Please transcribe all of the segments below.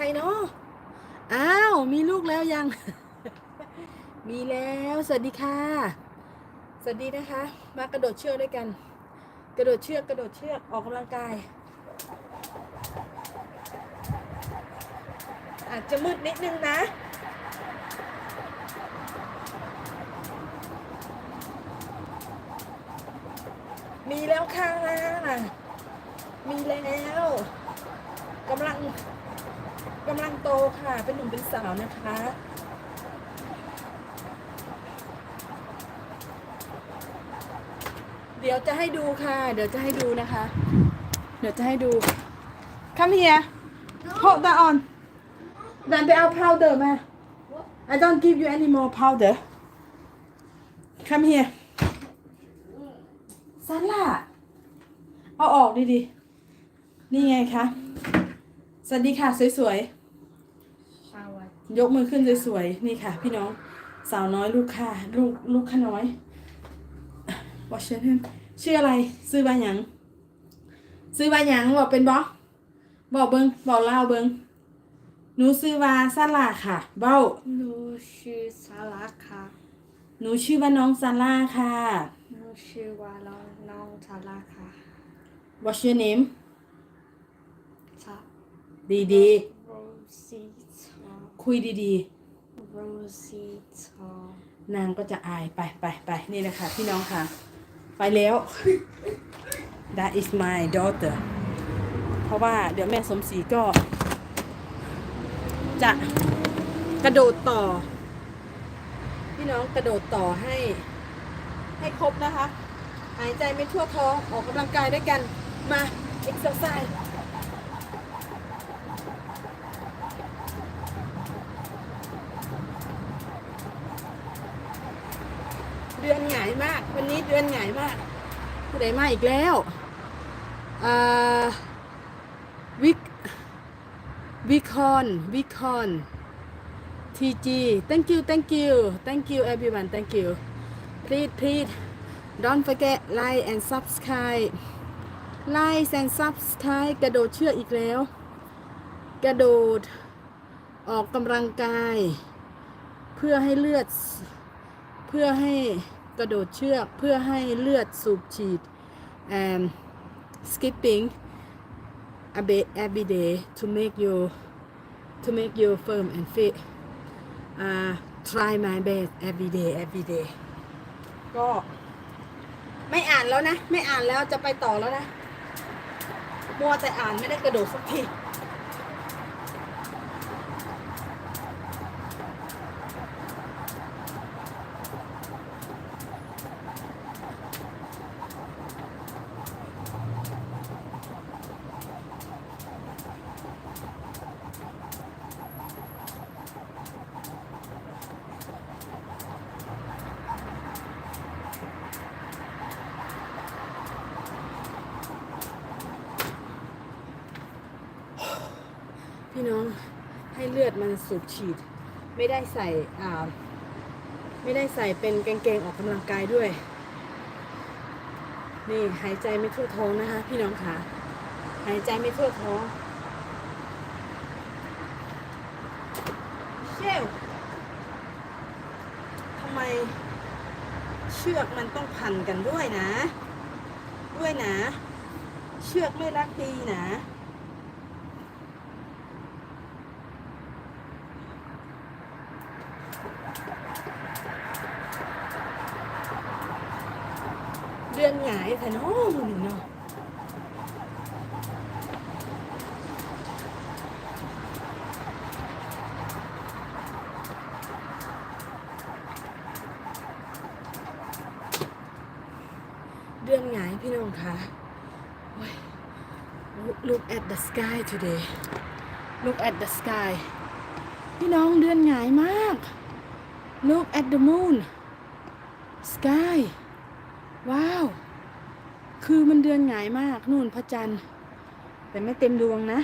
ใครเนาะอ้าว มีลูกแล้วยัง มีแล้ว สวัสดีค่ะ สวัสดีนะคะ มากระโดดเชือกด้วยกัน กระโดดเชือก กระโดดเชือก ออกกำลังกาย อาจจะมืดนิดนึงนะมีแล้วค่ะ มีแล้ว กำลัง กำลังโตค่ะ เป็นหนุ่มเป็นสาวนะคะ เดี๋ยวจะให้ดูค่ะ เดี๋ยวจะให้ดูนะคะ เดี๋ยวจะให้ดู Come here hold that on ดันไปเอา powder มา I don't give you any more powder Come here ซันล่ะเอาออกดีๆ นี่ไงคะ สวัสดีค่ะ สวยสวัสดีๆ ยกมือขึ้นสวยๆนี่ค่ะ พี่น้องสาวน้อยลูกค่ะลูกลูกข้าน้อยบอกชื่อชื่ออะไร ซื้อบ้านหยังซื้อบ้านหยังบอกเป็นบอบอกเบิงบอกเล่าเบิงหนูซื้อว่าซาลาค่ะ เบ้าหนูชื่อซาร่าค่ะ หนูชื่อว่าน้องซาร่าค่ะ หนูชื่อว่าน้องน้องซาร่าค่ะ What's your name ซาดีดีโรซีทอๆ คุยดีโรซีทอๆนางก็จะอายไปไปไปนี่นะคะพี่น้องค่ะ ไปแล้ว That is my daughter เพราะว่าเดี๋ยวแม่สมศรีก็ จะกระโดดต่อ พี่น้องกระโดดต่อให้ ให้ครบนะคะ หายใจไม่ทั่วท้องออกกำลังกายด้วยกันมาเอ็กซ์ไซส์เดือนห งายมาก วันนี้เดือนหงายมากผู้ใดมาอีกแล้ววิกวิคอนวิคอน TG thank you thank you thank you everyone thank you please please don't forget like and subscribe like and subscribe กระโดดเชือกอีกแล้ว กระโดดออกกำลังกาย เพื่อให้เลือด เพื่อให้ กระโดดเชือกเพื่อให้เลือดสูบฉีด and skipping a bit every day to make you to make you firm and fit uh, try my best every day every day ก็ไม่อ่านแล้วนะ ไม่อ่านแล้วจะไปต่อแล้วนะ มัวแต่อ่านไม่ได้กระโดดสักที พี่น้อง ให้เลือดมันสูบฉีด ไม่ได้ใส่อ่าไม่ได้ใส่เป็นกางเกงออกกำลังกายด้วย นี่หายใจไม่ทั่วท้องนะคะ พี่น้องค่ะหายใจไม่ทั่วท้องเชลทำไมเชือกมันต้องพันกันด้วยนะ ด้วยนะ เชือกไม่รักดีนะ เดือนหงายแต่น้องมึงเนาะเดือนหงายพี่น้องคะ look at the sky today look at the sky พี่น้องเดือนหงายมาก look at the moon sky ว้าว คือมันเดือนหงายมากนู่นพระจันทร์ แต่ไม่เต็มดวงนะ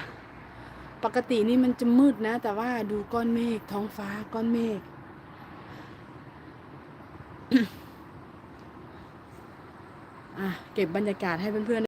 ปกตินี่มันจะมืดนะ แต่ว่าดูก้อนเมฆท้องฟ้าก้อนเมฆอะเก็บบรรยากาศให้เพื่อนๆ